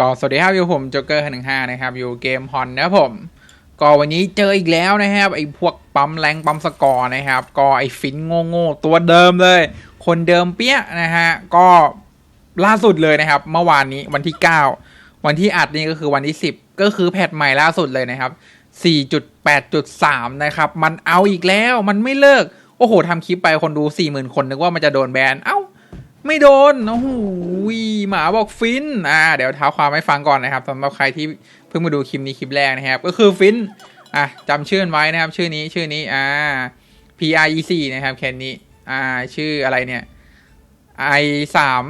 ก็สวัสดีครับอยู่ผมโจ๊กเกอร์หนึ่งห้านะครับอยู่เกมฮอนนะผม ก็วันนี้เจออีกแล้วนะครับไอ้พวกปั๊มแรงปั๊มสกอร์นะครับ ก็ไอ้ฟินโง่ๆตัวเดิมเลย คนเดิมเปี้ยนะฮะก็ล่าสุดเลยนะครับ เมื่อวานนี้วันที่ 9 วันที่อัดนี่ก็คือวันที่ 10 ก็คือแพทใหม่ล่าสุดเลยนะครับ 4.8.3 นะครับ มันเอาอีกแล้วมันไม่เลิก โอ้โหทำคลิปไปคนดู 40,000 คนนึกว่ามันจะโดนแบนเอ้า ไม่โดน โอ้โหหมาบอกฟิน อ่า เดี๋ยวเท้าความให้ฟังก่อนนะครับสำหรับใครที่เพิ่งมาดูคลิปนี้คลิปแรกนะครับ ก็คือฟิน อะจำชื่อนไว้นะครับ ชื่อนี้ชื่อนี้ อ่า P R E C นะครับแคนนี้ อ่า ชื่ออะไรเนี่ย I สาม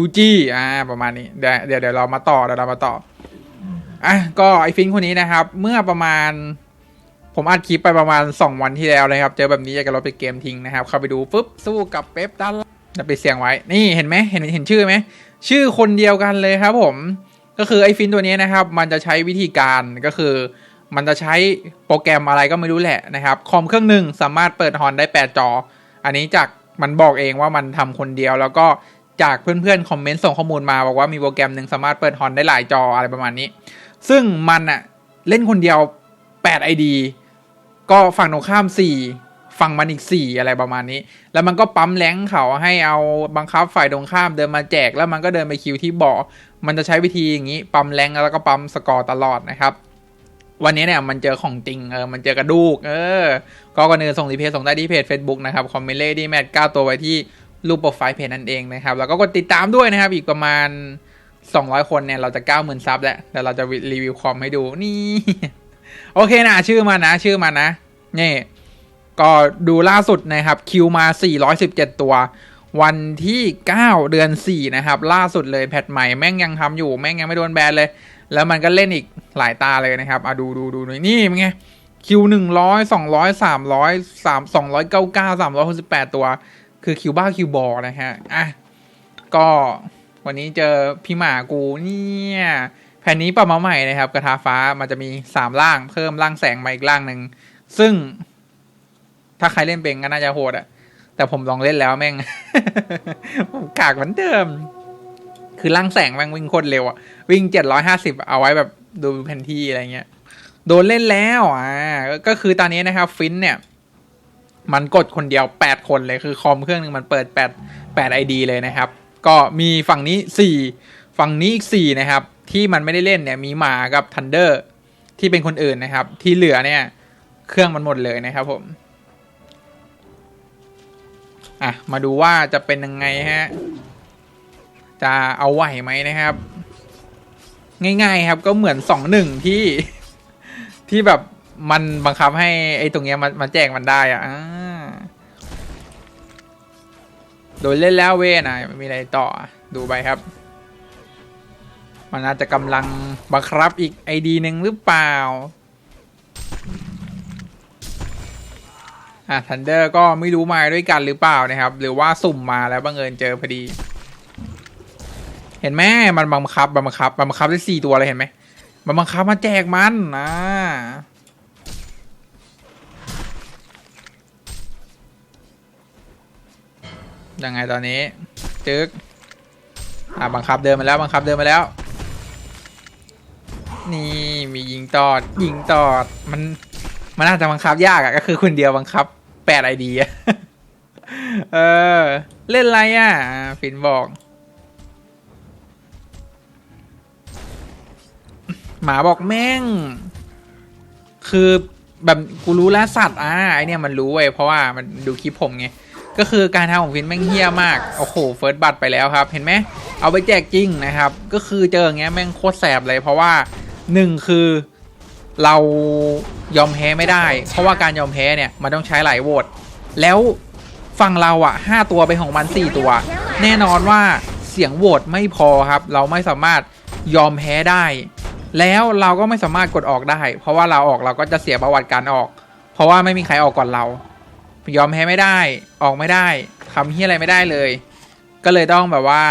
U G อ่า ประมาณนี้ เดี๋ยวเดี๋ยวเดี๋ยวเรามาต่อ เดี๋ยวเรามาต่อ อะ ก็ไอฟินคนนี้นะครับ เมื่อประมาณ ผมอัดคลิปไปประมาณ 2 วันที่แล้วนะครับ เจอแบบนี้อยากจะลบไปเกมทิ้งนะครับ เข้าไปดูปุ๊บสู้กับเป๊ปด้านล่าง จะไปดเสียงไว้ นี่เห็นไหมเห็นเห็นชื่อไหม ชื่อคนเดียวกันเลยครับผม ก็คือไอ้ฟินตัวนี้นะครับ มันจะใช้วิธีการก็คือ มันจะใช้โปรแกรมอะไรก็ไม่รู้แหละนะครับ คอมเครื่องหนึ่งสามารถเปิดฮอนได้ 8 จอ อันนี้จากมันบอกเองว่ามันทำคนเดียว แล้วก็จากเพื่อนๆคอมเมนต์ส่งข้อมูลมาบอกว่ามีโปรแกรมหนึ่งสามารถเปิดฮอนได้หลายจออะไรประมาณนี้ ซึ่งมันอะเล่นคนเดียว8 ID ก็ฝั่งตรงข้าม4 ฝั่งมันอีก4อะไรประมาณนี้ แล้วมันก็ปั๊มแรงเขาให้เอาบังคับฝ่ายตรงข้ามเดินมาแจกแล้วมันก็เดินไปคิวที่บ่อมันจะใช้วิธีอย่างนี้ปั๊มแรงแล้วก็ปั๊มสกอร์ตลอดนะครับ วันนี้เนี่ยมันเจอของจริงเออมันเจอกระดูก เออ ก็ก่อนอื่นส่งรีเพจส่งได้ที่เพจ Facebook นะครับคอมเมนต์เลดี้แมท9ตัวไว้ที่รูปโปรไฟล์เพจนั่นเองนะครับแล้วก็กดติดตามด้วยนะครับ อีกประมาณ 200 คนเนี่ยเราจะ 90,000ซับแล้วเดี๋ยวเราจะรีวิวคอมให้ดูนี่ โอเคนะชื่อมันนะ ชื่อมันนะนี่ ก็ดูล่าสุดนะครับคิวมา 417 ตัว วันที่ 9 เดือน 4 นะครับ ล่าสุดเลยแพทใหม่แม่งยังทำอยู่ แม่งยังไม่โดนแบนเลย แล้วมันก็เล่นอีกหลายตาเลยนะครับอะดูดูดูหน่อยนี่เป็นไงคิวหนึ่งร้อยสองร้อยสามร้อยสามสองร้อยเก้าเก้าสามร้อยหกสิบแปดตัว คือคิวบ้าคิวบอลนะฮะอะก็วันนี้เจอพี่หมากูเนี่ยแผ่นนี้ปรับมาใหม่นะครับ กระทาฟ้ามันจะมีสามร่างเพิ่มร่างแสงมาอีกร่างหนึ่ง ซึ่ง ถ้าใครเล่นเป็นก็น่าจะโหดอะแต่ผมลองเล่นแล้วแม่ง ผมกากเหมือนเดิม คือร่างแสงแม่งวิ่งโคตรเร็วอะวิ่งเจ็ดร้อยห้าสิบเอาไว้แบบดูแผนที่อะไรเงี้ย โดนเล่นแล้วอ่าก็คือตอนนี้นะครับ ฟินเนี่ย มันกดคนเดียวแปดคนเลยคือคอมเครื่องหนึ่งมันเปิดแปดแปดไอดีเลยนะครับ ก็มีฝั่งนี้สี่ฝั่งนี้อีกสี่นะครับ ที่มันไม่ได้เล่นเนี่ย มีหมากับทันเดอร์ที่เป็นคนอื่นนะครับ ที่เหลือเนี่ย เครื่องมันหมดเลยนะครับผม อะ มาดูว่าจะเป็นยังไงฮะ จะเอาไหวไหมนะครับ ง่าย ๆ ครับก็เหมือนสองหนึ่งที่ที่แบบมันบังคับให้ไอ้ตรงเนี้ยมันมาแจกมันได้อะอ่าโดยเล่นแล้วเว้นะไม่มีอะไรต่อดูไปครับ มันอาจจะกำลังบังคับอีกไอดีหนึ่งหรือเปล่า อะทันเดอร์ก็ไม่รู้มาด้วยกันหรือเปล่านะครับ หรือว่าสุ่มมาแล้วบังเอิญเจอพอดี เห็นไหมมันบังคับบังคับบังคับได้สี่ตัวเลยเห็นไหมมันบังคับมาแจกมันนะยังไงตอนนี้ จึกอะบังคับเดินมาแล้วบังคับเดินมาแล้ว นี่มียิงตอดยิงตอดมัน มันน่าจะบังคับยากอะก็คือคนเดียวบังคับแปดไอเดียเออ เล่นอะไรอะฟินบอก หมาบอกแม่ง คือแบบกูรู้แล้วสัตว์อ่าไอเนี่ยมันรู้เว้ยเพราะว่ามันดูคลิปผมไงก็คือการทำของฟินแม่งเฮี้ยมาก โอ้โห เฟิร์สบัตไปแล้วครับ เห็นไหม เอาไปแจกจริงนะครับ ก็คือเจออย่างเงี้ยแม่งโคตรแสบเลยเพราะว่าหนึ่งคือ เรายอมแพ้ไม่ได้ เพราะว่าการยอมแพ้เนี่ยมันต้องใช้หลายโหวตแล้วฝั่งเราอะห้าตัวไปของมันสี่ตัว แน่นอนว่าเสียงโหวตไม่พอครับ เราไม่สามารถยอมแพ้ได้ แล้วเราก็ไม่สามารถกดออกได้ เพราะว่าเราออกเราก็จะเสียประวัติการออก เพราะว่าไม่มีใครออกก่อนเรา ยอมแพ้ไม่ได้ออกไม่ได้ทำเฮียอะไรไม่ได้เลย ก็เลยต้องแบบว่า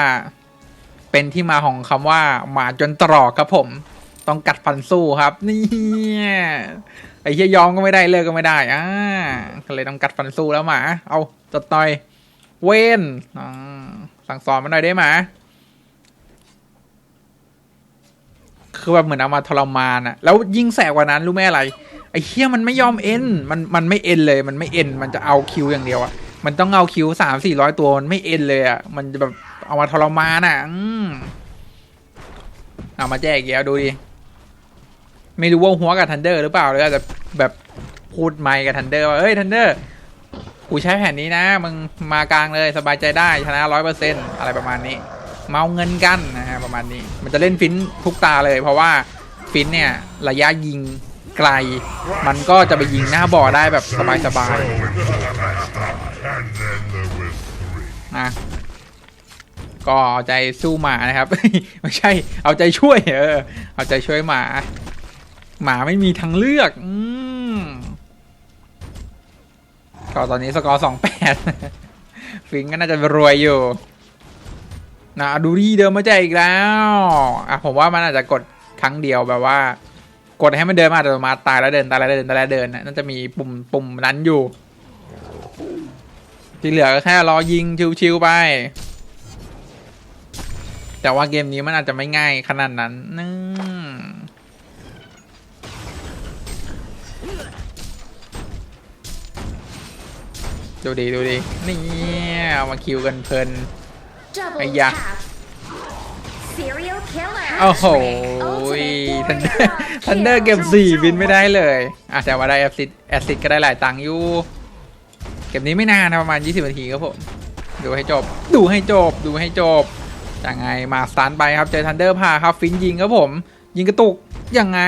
เป็นที่มาของคำว่าหมาจนตรอกครับผม ต้องกัดฟันสู้ครับนี่ไอ้เฮียยอมก็ไม่ได้เลิกก็ไม่ได้อ่าก็เลยต้องกัดฟันสู้แล้วหมา เอาจดต่อย เวนสั่งสอนมาหน่อยได้หมา คือแบบเหมือนเอามาทรมานอะแล้วยิ่งแสบกว่านั้นรู้ไหมอะไรไอ้เฮียมันไม่ยอมเอ็นมันมันไม่เอ็นเลย มันไม่เอ็นมันจะเอาคิวอย่างเดียวอะมันต้องเอาคิวสามสี่ร้อยตัวมันไม่เอ็นเลยอะมันจะแบบเอามาทรมานอะอืมเอามาแจกอีกดูดิ ไม่รู้ว่าหัวกับทันเดอร์หรือเปล่าหรืออาจจะแบบพูดไม่กับทันเดอร์ว่าเฮ้ยทันเดอร์กูใช้แผนนี้นะมึงมากลางเลยสบายใจได้ชนะร้อยเปอร์เซ็นอะไรประมาณนี้ เมาเงินกันนะฮะประมาณนี้ มันจะเล่นฟินทุกตาเลย เพราะว่าฟินเนี่ยระยะยิงไกล มันก็จะไปยิงหน้าบ่อได้แบบสบายๆนะก็เอาใจสู้หมานะครับ ไม่ใช่เอาใจช่วยเออเอาใจช่วยหมา หมาไม่มีทางเลือก อืมก็ตอนนี้สกอร์สองแปดฟิงก็น่าจะรวยอยู่นะดูดีเดินมาแจอีกแล้วอะผมว่ามันอาจจะกดครั้งเดียวแบบว่า กดให้มันเดินมาแต่มาตายแล้วเดินตายแล้วเดินตายแล้วเดินนะน่าจะมีปุ่มปุ่มนั้นอยู่ ที่เหลือก็แค่รอยิงชิวๆไป แต่ว่าเกมนี้มันอาจจะไม่ง่ายขนาดนั้นนึ ดูดีดูดีนี่เอามาคิวกันเพลิน Double Ây da. tap. Serial killer. โอ้โห Ultimate ทันเดอ warrior ร์ทันเดอร์ kill. เก็บสี่บินไม่ได้เลยอะแต่ว่าได้แอสซิดแอสซิดก็ได้หลายตังค์อยู่เก็บนี้ไม่นานนะประมาณ 20นาทีครับผมดูให้จบ ดูให้จบ ดูให้จบยังไงมาสตันไปครับเจอทันเดอร์พาครับฟินยิงครับผม ยิงกระตุกยังไง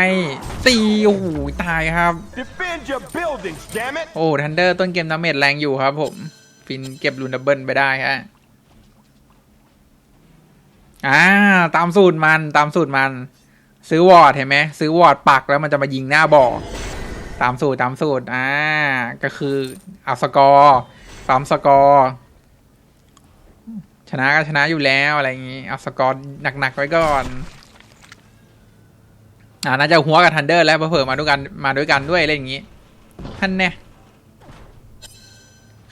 ตีโอ้โหตายครับ Defend your buildings, damn it! โอ้ทันเดอร์ต้นเกมดาเมจแรงอยู่ครับผมฟินเก็บลูนดับเบิลไปได้ฮะอ่าตามสูตรมันตามสูตรมัน ซื้อวอร์ดเห็นไหมซื้อวอร์ดปักแล้วมันจะมายิงหน้าบ่อตามสูตรตามสูตรอ่าก็คือเอาสกอร์ปั๊มสกอร์ชนะก็ชนะอยู่แล้วอะไรอย่างงี้เอาสกอร์หนักๆไว้ก่อน อ่าน่าจะหัวกับทันเดอร์แล้วเผื่อมาด้วยกันมาด้วยกันด้วยอะไรอย่างงี้ท่านเนี่ย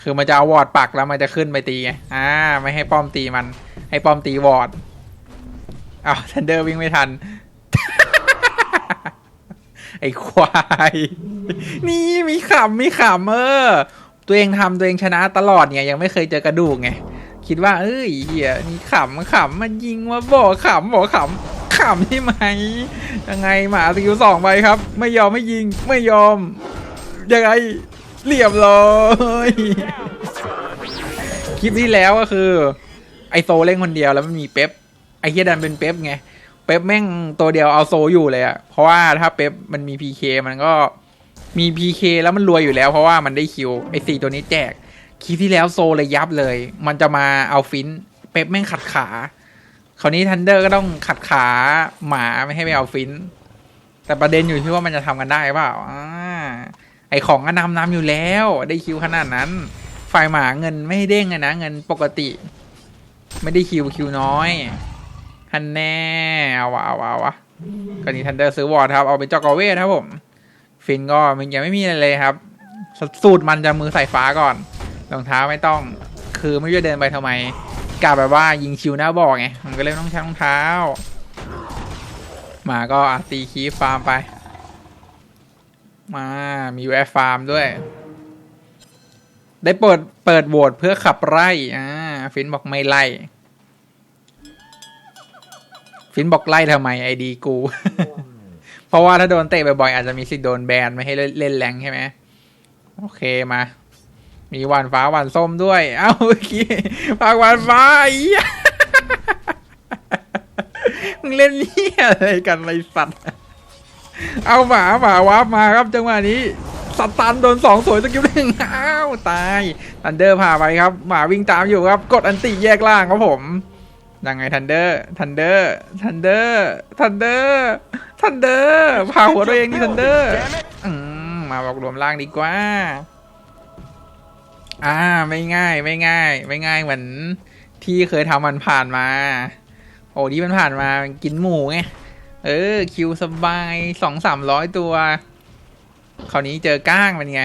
คือมันจะเอาวอร์ดปักแล้วมันจะขึ้นไปตีไงอ่าไม่ให้ป้อมตีมัน ให้ป้อมตีวอร์ดอ้าวทันเดอร์วิ่งไม่ทัน ไอ้ควาย นี่มีขำมีขำเออ ตัวเองทำตัวเองชนะตลอดเนี่ยยังไม่เคยเจอกระดูกไง คิดว่า เอ้ยเฮียนี่ขำขำมันยิงมาบอขำบอขำำใช่ไหมยังไงหมาสกิลสองไปครับ ไม่ยอมไม่ยิงไม่ยอมยังไงเรียบร้อยคลิปที่แล้วก็คือ ไอโซเล่นคนเดียวแล้วมันมีเป๊ปไอเฮียดันเป็นเป๊ปไงเป๊ปแม่งตัวเดียวเอาโซอยู่เลยอะเพราะว่าถ้าเป๊ปมันมีพีเคมันก็มีพีเคแล้วมันรวยอยู่แล้ว เพราะว่ามันได้คิวไอสี่ตัวนี้แจกคลิปที่แล้วโซเลยยับเลย มันจะมาเอาฟินเป๊ปแม่งขัดขา คราวนี้ทันเดอร์ก็ต้องขัดขาหมาไม่ให้ไปเอาฟิน แต่ประเด็นอยู่ที่ว่ามันจะทำกันได้เปล่าอไอของก็นำนำอยู่แล้ว ได้คิวขนาดนั้น ฝ่ายหมาเงินไม่ให้เด้งนะเงินปกติ ไม่ได้คิวคิวน้อยฮันแน่เอาวะเอาวะเอาวะก็นี่ทันเดอร์ซื้อวอร์ดครับ เอาไปจอกอเวทครับผม ฟินก็มันยังไม่มีอะไรเลยครับ สูตรมันจะมือใส่ฟ้าก่อนรองเท้าไม่ต้อง คือไม่รู้จะเดินไปทำไม กะแบบว่ายิงชิวหน้าบอกไง มันก็เลยต้องใช้รองเท้า มาก็ตีคีฟฟาร์มไป มา มีแวะฟาร์มด้วย ได้เปิดเปิดโหวตเพื่อขับไล่อ่าฟินบอกไม่ไล่ฟินบอกไล่ทำไมไอดีกู เพราะว่าถ้าโดนเตะบ่อยๆอาจจะมีสิทธิ์โดนแบนไม่ให้เล่นแรงใช่ไหมโอเคมา มีหวานฟ้าหวานส้มด้วย เอ้าเมื่อกี้ฝากหวานฟ้าอีมึงเล่นเหี้ยอะไรกันไรสัตว์ เอาหมาหมาวาร์ปมาครับจังหวะนี้สตันโดนสองสวยสกิลหนึ่งอ้าวตายทันเดอร์พาไปครับ หมาวิ่งตามอยู่ครับ กดอันติแยกล่างครับผมยังไงทันเดอร์ทันเดอร์ทันเดอร์ทันเดอร์ทันเดอร์พาหัวตัวเองนี่ทันเดอร์มาบอกรวมล่างดีกว่า อ่าไม่ง่ายไม่ง่าย ไม่ง่ายเหมือนที่เคยทำมันผ่านมา โอ้ที่มันผ่านมากินหมูไงเออคิวสบายสองสามร้อยตัว คราวนี้เจอก้างมันไง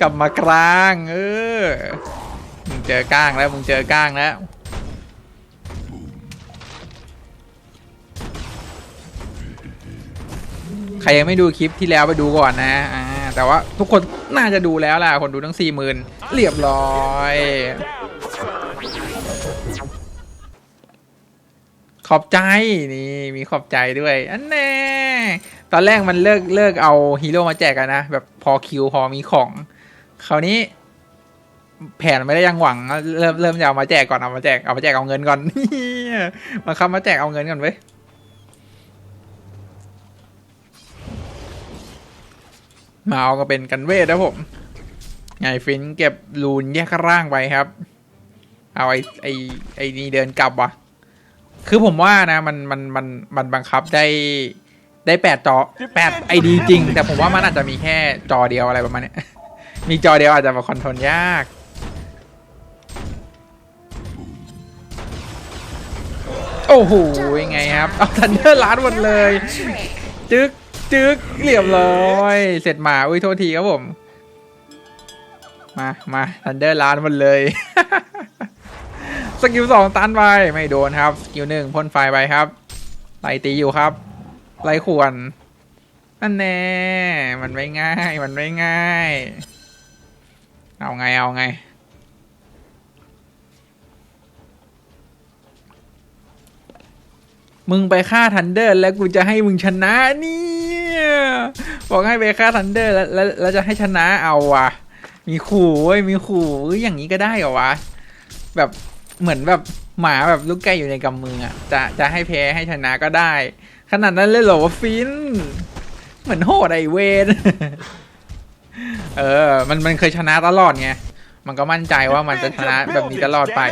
กลับมากลาง เออมึงเจอก้างแล้วมึงเจอก้างแล้วใครยังไม่ดูคลิปที่แล้วไปดูก่อนนะอ่า แต่ว่าทุกคนน่าจะดูแล้วล่ะ คนดูทั้งสี่หมื่นเรียบร้อย ขอบใจนี่มีขอบใจด้วยอันแน่ตอนแรกมันเลิกเลิกเอาฮีโร่มาแจกกันนะ แบบพอคิวพอมีของ คราวนี้ แผนไม่ได้ยังหวัง เริ่มเริ่มจะเอามาแจกก่อนเอามาแจกเอามาแจกเอาเงินก่อนมาคับมาแจกเอาเงินก่อนเว้ย มาเอาก็เป็นกันเวทนะผมไงฟินเก็บรูนแยกร่างไปครับ เอาไอ้ไอ้ไอ้นี่เดินกลับวะคือผมว่านะมันมันมันมันบังคับได้ได้แปดจอแปดไอดีจริง แต่ผมว่ามันอาจจะมีแค่จอเดียวอะไรประมาณนี้มีจอเดียวอาจจะมาคอนโทรลยากโอ้โหยังไงครับ เอาทันเดอร์ล้านหมดเลย จึ๊ก จึ๊กเรียบร้อย เสร็จหมาอุ้ยโทษทีครับผม มามาทันเดอร์ล้านหมดเลย สกิลสองตันไปไม่โดนครับ สกิลหนึ่งพ่นไฟไปครับไล่ตีอยู่ครับไล่ขวนนั่นแน่มันไม่ง่าย มันไม่ง่าย เอาไงเอาไงมึงไปฆ่าทันเดอร์แล้วกูจะให้มึงชนะนี่ บอกให้ไปฆ่าทันเดอร์แล้วแล้วแล้วจะให้ชนะเอาวะมีขู่เว้ยมีขู่เอ้ยอย่างนี้ก็ได้เหรอวะ แบบเหมือนแบบหมาแบบลูกแก้วอยู่ในกำมืออะจะจะให้แพ้ให้ชนะก็ได้ ขนาดนั้นเลยเหรอวะฟิน เหมือนโหดไอเวนเออ มันมันเคยชนะตลอดไง มันก็มั่นใจว่ามันจะชนะแบบนี้ตลอดไป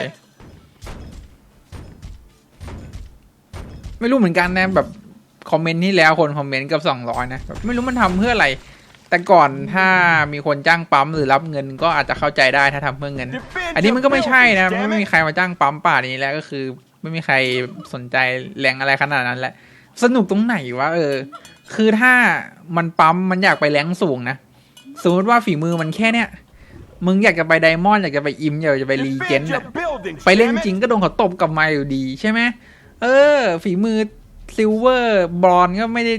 ไม่รู้เหมือนกันนะแบบ คอมเมนต์ที่แล้วคนคอมเมนต์เกับสองร้อยนะแบบไม่รู้มันทำเพื่ออะไร แต่ก่อนถ้ามีคนจ้างปั๊มหรือรับเงินก็อาจจะเข้าใจได้ถ้าทำเพื่อเงิน Defend อันนี้มันก็ไม่ใช่นะ your buildings, ไม่ damn มี it. ใครมาจ้างปั๊มป่านี้แล้วก็คือ ไม่มีใครสนใจแรงอะไรขนาดนั้นแหละสนุกตรงไหนวะเออ คือถ้ามันปั๊มมันอยากไปแรงสูงนะสมมติว่าฝีมือมันแค่เนี้ยมึงอยากจะไปไดมอนด์อยากจะไปอิมอยากจะไปรีเจน Defend ต์ your buildings, ไปเล่น damn it. จริงก็โดนเขาตบกลับมาอยู่ดีใช่ไหมเออ ฝีมือ ซิลเวอร์บรอนก็ไม่ได้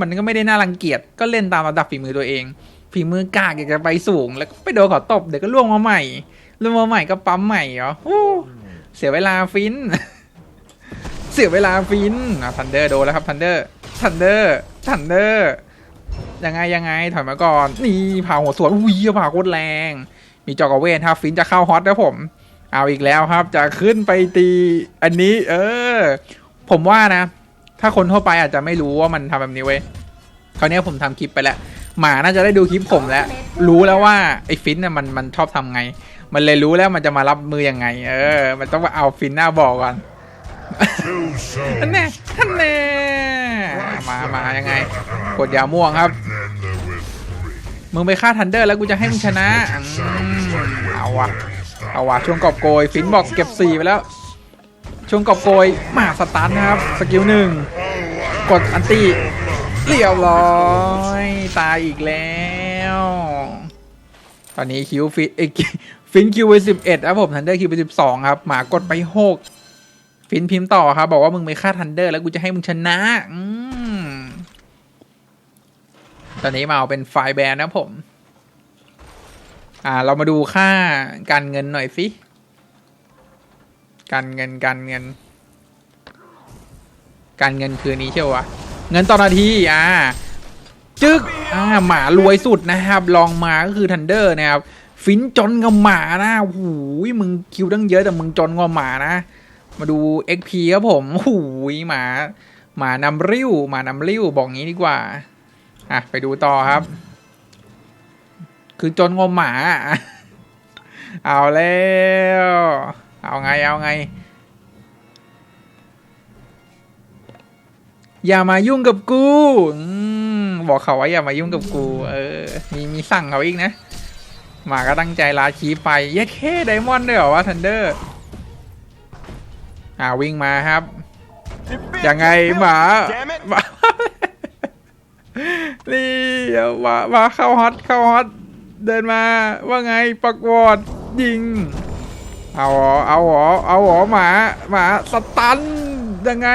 มันก็ไม่ได้น่ารังเกียจก็เล่นตามระดับฝีมือตัวเอง ฝีมือกากอยากจะไปสูง แล้วก็ไปโดนเขาตบเดี๋ยวก็ล่วงมาใหม่ล่วงมาใหม่ก็ปั๊มใหม่เหรอโอ้เสียเวลาฟิน เสียเวลาฟินอะทันเดอร์โดนแล้วครับทันเดอร์ทันเดอร์ทันเดอร์ยังไงยังไงถอยมาก่อนนี่ผ่าหัวสวนอุ้ยผ่าโคตรแรง มีจอกเวนถ้าฟินจะเข้าฮอตนะผม เอาอีกแล้วครับ จะขึ้นไปตี อันนี้ เออ ผมว่านะ ถ้าคนทั่วไปอาจจะไม่รู้ว่ามันทำแบบนี้เว้ยคราวนี้ผมทำคลิปไปแล้ว หมาน่าจะได้ดูคลิปผมแล้ว รู้แล้วว่าไอ้ฟินน่ะมันมันชอบทำไง มันเลยรู้แล้วมันจะมารับมือยังไง เออ มันต้องมาเอาฟินหน้าบอกก่อนท่านแน่ท่านแน่มามายังไง กดยาม่วงครับ มึงไปฆ่าทันเดอร์แล้วกูจะให้มึงชนะ เอาวะเอาวะช่วงกอบโกย ฟินบอกเก็บสี่ไปแล้ว ช่วงกอบโกยมาสตาร์ทนะครับ สกิลหนึ่งกดอันตีเรียบร้อยตายอีกแล้ว ตอนนี้คิวฟินเอฟินคิวไปสิบเอ็ดครับผมทันเดอร์คิวไปสิบสองครับ หมากดไปหกฟินพิมพ์ต่อครับ บอกว่ามึงไปฆ่าทันเดอร์แล้วกูจะให้มึงชนะอืตอนนี้มาเอาเป็นไฟแบนนะผม อ่า เรามาดูค่าการเงินหน่อยสิ การเงินการเงิน การเงินคืนนี้เชียววะเงินต่อนาทีอ่าจึ๊กอ่าหมารวยสุดนะครับลองมาก็คือทันเดอร์นะครับ ฟินจนกับหมานะโอ้โหมึงคิวตั้งเยอะแต่มึงจนกว่าหมานะ มาดู XP ครับผมโอ้โหมา หมานำริ้วหมานำริ้วบอกงี้ดีกว่าอะไปดูต่อครับ คือจนงมหมา เอาแล้ว เอาไง เอาไง อย่ามายุ่งกับกูอืมบอกเขาว่าอย่ามายุ่งกับกู เออ มีมีสั่งเขาอีกนะหมาก็ตั้งใจลาชีไป เย็ดแค่ไดมอนด์ด้วยเหรอวะทันเดอร์ อ่าวิ่งมาครับ Defend ยังไง your หมา buildings, damn it. หมานี่เอามามาเข้าฮอตเข้าฮอตเดินมาว่าไงปักวอดยิง เอาเหรอเอาเหรอเอาหรอหมาหมาสตันยังไง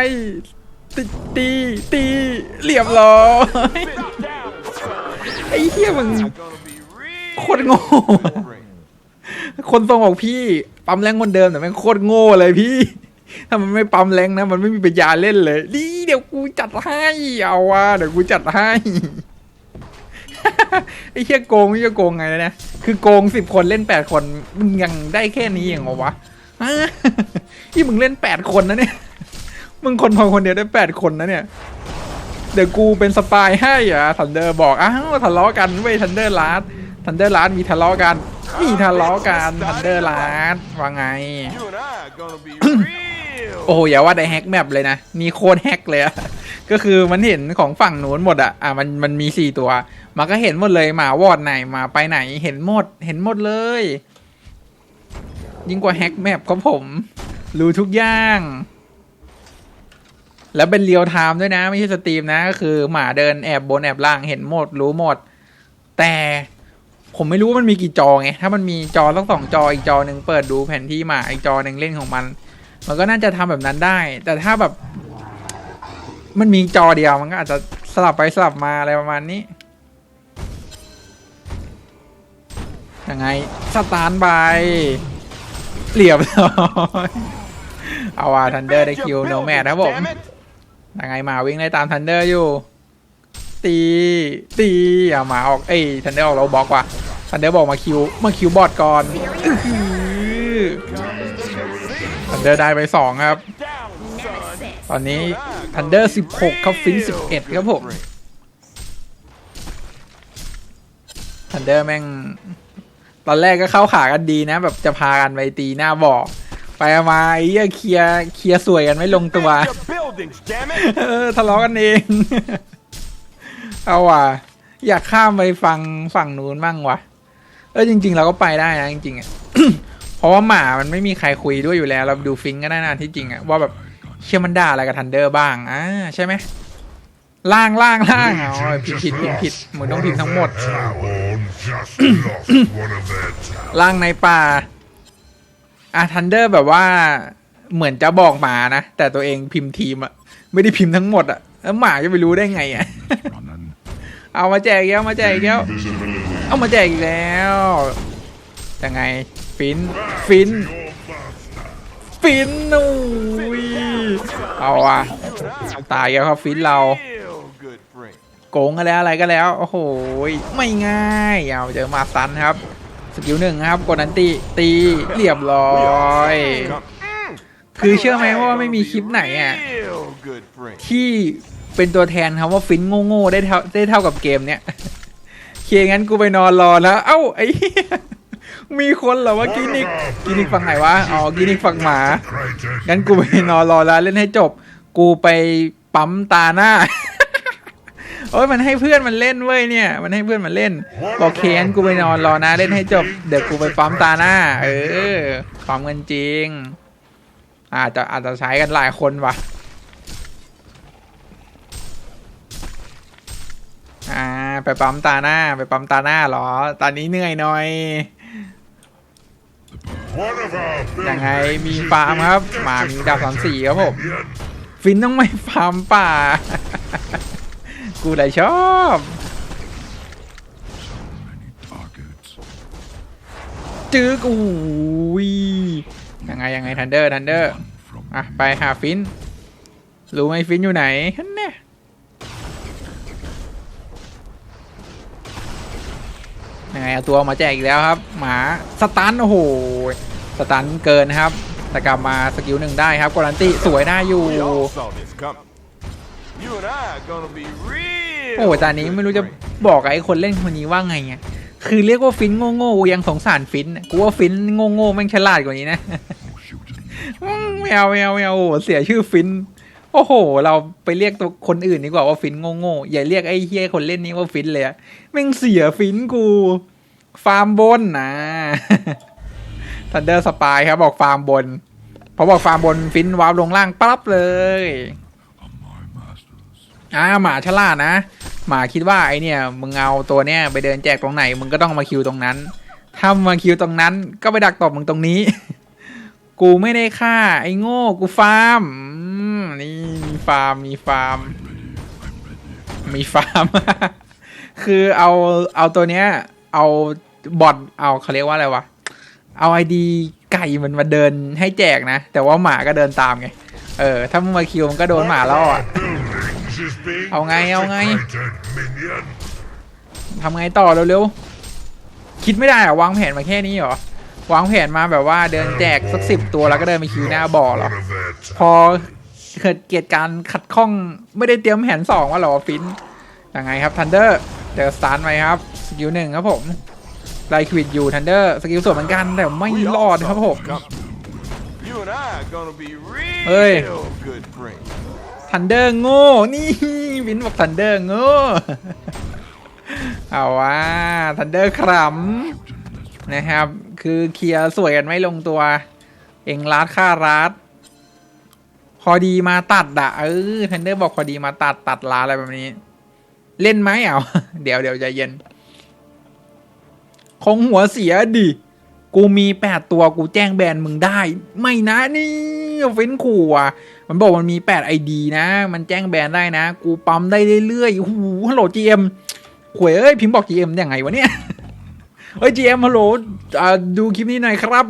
ตีตีตีเรียบร้อยไอ้เหี้ยมึงโคตรโง่ คนทรงบอกพี่ ปั๊มแรงคนเดิมแต่แม่งโคตรโง่เลยพี่ ถ้ามันไม่ปั๊มแรงนะ มันไม่มีปัญญาเล่นเลยดีเดี๋ยวกูจัดให้เอาวะเดี๋ยวกูจัดให้ ไอ้เหี้ยโกงนี่จะโกงไงนะคือโกงสิบคนเล่นแปดคนมึงยังได้แค่นี้องเหรอวะที่มึงเล่นแปดคนนะเนี่ยมึงคนพอคนเดียวได้แปดคนนะเนี่ยเดี๋ยวกูเป็นสปายให้อะทันเดอร์บอกอ้าวทะเลาะกันเว้ยทันเดอร์ลาสทันเดอร์ลาสมีทะเลาะกันมีทะเลาะกันทันเดอร์ลาสว่าไง โอ้โหอย่าว่าแต่แฮกแมปเลยนะนี่โคตรแฮกเลยอะก็คือมันเห็นของฝั่งนู้นหมดอะอะมันมันมีสี่ตัว มันก็เห็นหมดเลยหมาวอดไหนหมาไปไหนเห็นหมด เห็นหมดเลย ยิ่งกว่าแฮกแมปครับผม รู้ทุกอย่าง แล้วเป็นเรียลไทม์ด้วยนะ ไม่ใช่สตรีมนะก็คือหมาเดินแอบบนแอบล่างเห็นหมด รู้หมด แต่ผมไม่รู้ว่ามันมีกี่จอไง ถ้ามันมีจอต้องสองจออีกจอหนึ่งเปิดดูแผนที่หมาอีกจอหนึ่งเล่นของมัน มันก็น่าจะทำแบบนั้นได้ แต่ถ้าแบบ มันมีจอเดียวมันก็อาจจะสลับไปสลับมาอะไรประมาณนี้ยังไงสตาร์ทไปเรียบร้อยเอาว่าทันเดอร์ได้คิวโนแมดครับผมยังไงหมาวิ่งไล่ตามทันเดอร์อยู่ ตีตีเอาหมาออกเอ้ยทันเดอร์ออกเราบล็อกว่ะทันเดอร์บอกมาคิวมาคิวบอดก่อน เดอร์ได้ไปสองครับ Down, son. Nemesis. ตอนนี้ทันเดอร์สิบหกครับฟินสิบเอ็ดครับผมทันเดอร์แม่ง ตอนแรกก็เข้าขากันดีนะ แบบจะพากันไปตีหน้าบ่อไปมาไอ้เหี้ยเคลียร์เคลียร์สวยกันไม่ลงตัว Defend your buildings, damn it. เออทะเลาะกันเอง เอาว่ะ อยากข้ามไปฟังฝั่งนู้นมั่งวะเออจริง ๆ เราก็ไปได้นะจริงๆอะ เพราะว่าหมามันไม่มีใครคุยด้วยอยู่แล้ว เราดูฟิงก็ได้นะที่จริงอะว่าแบบเชื่อมันด่าอะไรกับทันเดอร์บ้างอ่าใช่ไหมล่างล่างล่างอ๋อผิดผิดผิดผิดมึงต้องพิมพ์ทั้งหมด Talon just lost one of their talents. ล่างในป่าอะทันเดอร์แบบว่าเหมือนจะบอกหมานะ แต่ตัวเองพิมพ์ทีมอะไม่ได้พิมพ์ทั้งหมดอะแล้วหมาจะไปรู้ได้ไงอะเอามาแจกอีกแล้วมาแจกอีกแล้ว Invisibility. เอามาแจกอีกแล้วยังไง ฟิน ฟิน ฟินอุ้ยเอาอะตายแล้วครับฟินเรา โกงกันแล้วอะไรก็แล้ว โอ้โห ไม่ง่ายเอาเจอมาซันครับ สกิลหนึ่งครับกดนันตีตีเรียบร้อย คือเชื่อไหมว่าไม่มีคลิปไหนอะที่เป็นตัวแทนคำว่าฟินโง่ๆได้เท่าได้เท่ากับเกมเนี้ยเคงั้นกูไปนอนรอแล้ว เอ้าไอ้ มีคนเหรอว่ากินิกกินิกฝั่งไหนวะอ๋อกินิกฝั่งหมา Greatest งั้นกูไปนอนรอแล้วเล่นให้จบ กูไปปั๊มตาหน้าโอ้ยมันให้เพื่อนมันเล่นเว้ยเนี่ย มันให้เพื่อนมันเล่นบอกเคงั้นกูไปนอนรอนะเล่นให้จบเดี๋ยวกูไปปั๊มตาหน้า เออปั๊มกันจริง อาจจะอาจจะใช้กันหลายคนว่ะอ่าไปปั๊มตาหน้า ไปปั๊มตาหน้าเหรอ ตอนนี้เหนื่อยหน่อย One of our ยังไงมีฟาร์มครับหมามีดาบสามสี่ครับผมฟินต้องไม่ฟาร์มป่า กูเลยชอบจื้อกูยยังไงยังไงทันเดอร์ทันเดอร์อะไปหาฟินรู้ไหมฟินอยู่ไหนฮันแยังไงเอาตัวมาแจกอีกแล้วครับ หมาสตันโอ้โหสตันเกินนะครับ แต่กลับมาสกิลหนึ่งได้ครับกรันติสวยได้อยู่ We all saw this coming. You and I are gonna be real. โอ้โหตอนนี้ไม่รู้จะบอกกับไอ้คนเล่นคนนี้ว่าไงอะคือเรียกว่าฟินโง่ๆกูยังสงสารฟินอะกูว่าฟินโง่ๆแม่งฉลาดกว่านี้นะอืมไม่เอาไม่เอาไม่เอาโอ้โหเสียชื่อฟิน โอ้โห เราไปเรียกตัวคนอื่นดีกว่าว่าฟินโง่ๆอย่าเรียกไอ้เฮียคนเล่นนี้ว่าฟินเลยอะแม่งเสียฟินกู ฟาร์มบนนะทันเดอร์สปายครับบอกฟาร์มบนพอบอกฟาร์มบนฟินวาร์ปลงล่างปั๊บเลยอ่าหมาฉลาดนะหมาคิดว่าไอเนี่ยมึงเอาตัวเนี้ยไปเดินแจกตรงไหนมึงก็ต้องมาคิวตรงนั้น ถ้ามาคิวตรงนั้น ก็ไปดักตบมึงตรงนี้ กูไม่ได้ฆ่าไอ้โง่กูฟาร์ม นี่มีฟาร์มมีฟาร์ม มีฟาร์ม คือเอาเอาตัวเนี้ย เอาบอทเอาเขาเรียกว่าอะไรวะ เอาไอดีไก่มันมาเดินให้แจกนะ แต่ว่าหมาก็เดินตามไง เออ ถ้ามึงมาคิวมันก็โดนหมาล่ออะ Buildings is being เอาไงเอาไง desecrated, minion. ทำไงต่อเร็วๆ คิดไม่ได้เหรอะวางแผนมาแค่นี้เหรอ วางแผนมาแบบว่าเดินแจกสักสิบตัวแล้วก็เดินไปคิวหน้าบ่อเหรอ One of their พอ เกิดเกิดการขัดข้องไม่ได้เตรียมแผนสองว่าหรอฟินยังไงครับทันเดอร์เจอสตาร์ไหมครับสกิลหนึ่งครับผมไลควิดอยู่ทันเดอร์สกิลสวนเหมือนกันแต่ไม่รอดครับผม coming. You and I are gonna be Hey. real good friends. ทันเดอร์โง่นี่วินบอกทันเดอร์โง่เอาว่าทันเดอร์ครัมนะครับ คือเคลียร์สวยกันไม่ลงตัว เองรัดค่ารัด พอดีมาตัดอะเออทันเดอร์บอกพอดีมาตัดตัดลาอะไรแบบนี้ เล่นไหมเอาเดี๋ยวเดี๋ยวใจเย็น คงหัวเสียดิ กูมีแปดตัวกูแจ้งแบนมึงได้ ไม่นะนี่เฟ้นขู่อะ มันบอกมันมีแปดไอดีนะ มันแจ้งแบนได้นะ กูปั๊มได้เรื่อยๆโอ้ฮัลโหลจีเอ็มขวยเอ้ยพิมพ์บอกจีเอ็มยังไงวะเนี่ยเฮ้ยจีเอ็มฮัลโหลดูคลิปนี้หน่อยครับ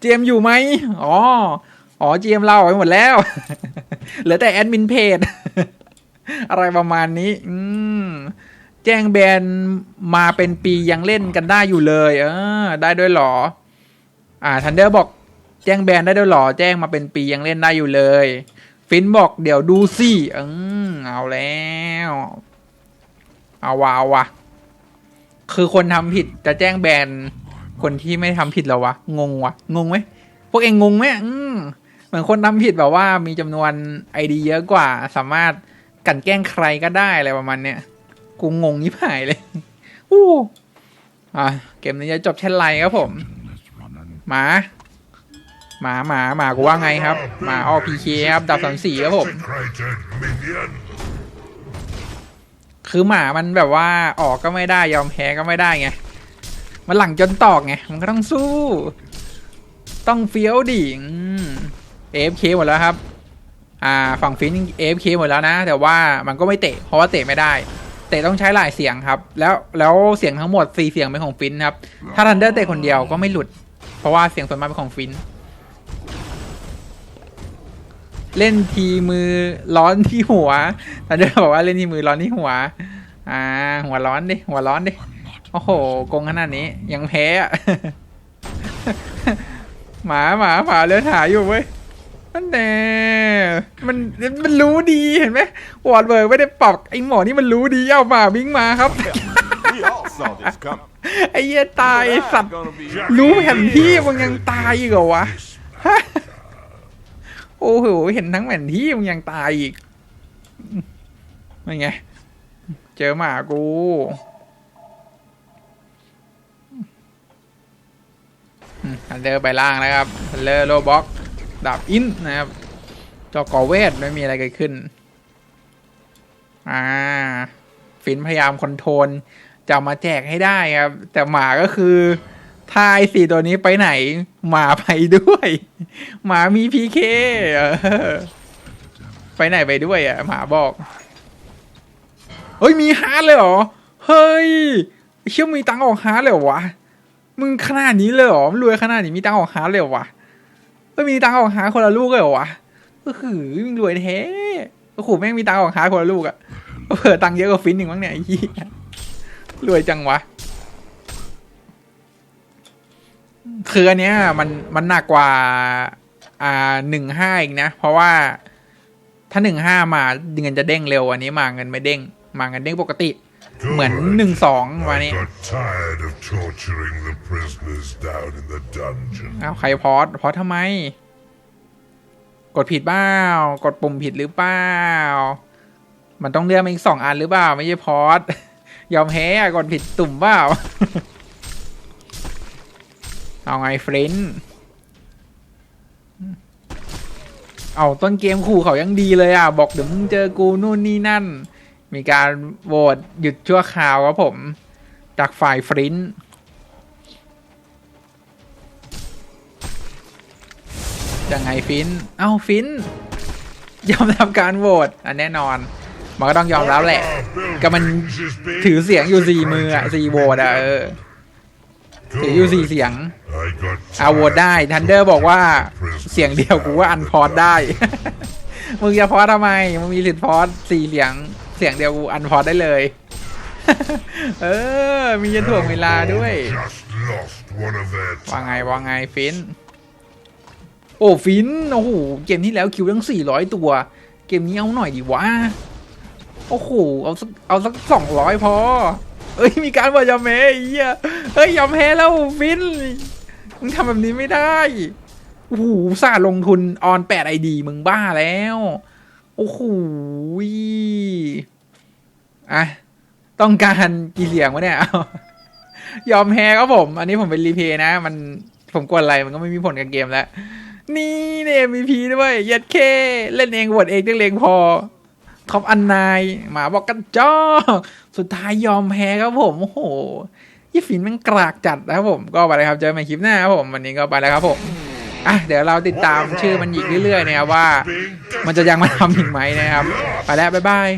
จีเอ็มอยู่ไหมอ๋อ อ๋อจีเล่าไปหมดแล้ว เหลือแต่แอดมินเพจ อะไรประมาณนี้ อืม แจ้งแบนมาเป็นปียังเล่นกันได้อยู่เลย เออ ได้ด้วยหรอ อ่าทันเดอร์บอก แจ้งแบนได้ด้วยหรอ แจ้งมาเป็นปียังเล่นได้อยู่เลย ฟินบอกเดี๋ยวดูสิอืมเอาแล้ว เอาวะเอาวะคือคนทำผิดจะแจ้งแบนคนที่ไม่ทำผิดหรอวะ งงวะ งงไหมพวกเองงงไหมอืม เหมือนคนทำผิดแบบว่ามีจำนวนไอดีเยอะกว่า สามารถกันแกล้งใครก็ได้อะไรประมาณเนี้ยกูงงยิบหายเลยอู้อะเกมนี้จะจบเช่นไรครับผม หมาหมาหมาหมากูว่าไงครับหมาออพีเคครับดับสามสี่ครับผมคือหมามันแบบว่าออกก็ไม่ได้ยอมแพ้ก็ไม่ได้ไง มันหลังจนตอกไง มันก็ต้องสู้ ต้องเฟี้ยวดิเอฟเคหมดแล้วครับ อ่าฝั่งฟินเอฟเคหมดแล้วนะ แต่ว่ามันก็ไม่เตะ เพราะว่าเตะไม่ได้ เตะต้องใช้หลายเสียงครับ แล้วแล้วเสียงทั้งหมดสี่เสียงเป็นของฟินครับ ถ้าทันเดอร์เตะคนเดียวก็ไม่หลุด เพราะว่าเสียงส่วนมากเป็นของฟิน เล่นทีมือร้อนที่หัวทันเดอร์บอกว่าเล่นทีมือร้อนที่หัว อ่า หัวร้อนดิ หัวร้อนดิ โอ้โหโกงขนาดนี้ยังแพ้อะหมาหมาหมาเลือดหายอยู่เว้ย นั่นแน่มันมันรู้ดีเห็นไหมวอร์ดเบิร์กไม่ได้ปรับไอหมอนี่มันรู้ดีเอาหมาวิ่งมาครับ We all saw this coming. ไอ้เหี้ยตาย You ไอ้ and I สัต are ว์ gonna be รู้แผนที่มึงยังตายอีกเหรอวะฮะโอ้โหเห็นทั้งแผนที่มึงยังตายอีกนี่ไงเจอหมากูฮันเลอร์ไปล่างแล้วครับฮันเลอร์โลบ็อก ดาบอินนะครับจอกอเวทไม่มีอะไรเกิดขึ้น อ่า ฟินพยายามคอนโทรลจะมาแจกให้ได้ครับ แต่หมาก็คือถ้าไอสี่ตัวนี้ไปไหน หมาไปด้วย หมามีพีเคไปไหนไปด้วยอะ หมาบอกเฮ้ย มีฮาร์ดเลยเหรอ เฮ้ยเชื่อมีตังออกฮาร์ดเลยเหรอวะ มึงขนาดนี้เลยเหรอรวยขนาดนี้มีตังออกฮาร์ดเลยเหรอวะ เฮ้ยมีตังค์ออกฮาคนละลูกเลยเหรอวะก็คือมึงรวยแท้โอ้โหแม่งมีตังค์ออกฮาคนละลูกอะเผื่อตังค์เยอะกว่าฟินหนึ่งมั้งเนี่ยไอ้เหี้ยรวยจังวะคืออันเนี้ยมันมันหนักกว่า อ่าหนึ่งห้าอีกนะ เพราะว่าถ้าหนึ่งห้ามาเงินจะเด้งเร็ว อันนี้มาเงินไม่เด้ง มาเงินเด้งปกติ เหมือนหนึ่งสองมา I นี้ got tired of torturing the prisoners down in the dungeon. อ้าวใครพอสพอสทำไม กดผิดเปล่ากดปุ่มผิดหรือเปล่า มันต้องเลือกมาอีกสองอันหรือเปล่า ไม่ใช่พอสยอมแพ้อะกดผิดตุ่มเปล่า เอาไงเฟรนด์เอาต้นเกมขู่เขายังดีเลยอะ บอกเดี๋ยวมึงเจอกูนู่นนี่นั่น มีการโหวตหยุดชั่วคราวครับผม จากฝ่ายฟรินยังไงฟิน เอ้าฟิน ยอมทำการโหวตอันแน่นอน มันก็ต้องยอมรับแหละ ก็มันถือเสียงอยู่สี่มืออะสี่โหวตอะเออ ถืออยู่สี่เสียง I got อาโหวตได้ทันเดอร์บอกว่าเสียงเดียวกูว่าอันพอดได้ มึงจะพอดทำไม มึงมีสิทธิ์พอดสี่เสียง เสียงเดียวกูอันพอได้เลย เออ มีจะถ่วงเวลาด้วยว่าไงว่าไงฟิน โอ้ฟิน โอ้โห เกมที่แล้วคิวตั้งสี่ร้อยตัว เกมนี้เอาหน่อยดิวะ โอ้โห เอาสักเอาสักสองร้อยพอ เอ้ย มีการบอกยอมแพ้เหี้ยเฮ้ย ยอมแพ้แล้วฟิน มึงทำแบบนี้ไม่ได้โอ้โหสาลงทุนออนแปดไอดีมึงบ้าแล้ว โอ้โหอะ ต้องการกี่เสียงวะเนี่ย ยอมแพ้ครับผม อันนี้ผมเป็นรีเพย์นะ มันผมกดอะไรมันก็ไม่มีผลกับเกมแล้ว นี่เนี่ยมีพีด้วยเย็ดเค เล่นเองบทเองเลงพอท็อปอันนายหมาบอกกันจ้อสุดท้ายยอมแพ้ครับผมโอ้โหยี่ฟินมันกรากจัดนะครับผม ก็ไปเลยครับเจอกันใหม่คลิปหน้าครับผม วันนี้ก็ไปแล้วครับผม อะเดี๋ยวเราติดตามชื่อมันอีกเรื่อยๆนะครับว่า มันจะยังมาทำอีกไหมนะครับ ไปแล้ว บ๊ายบาย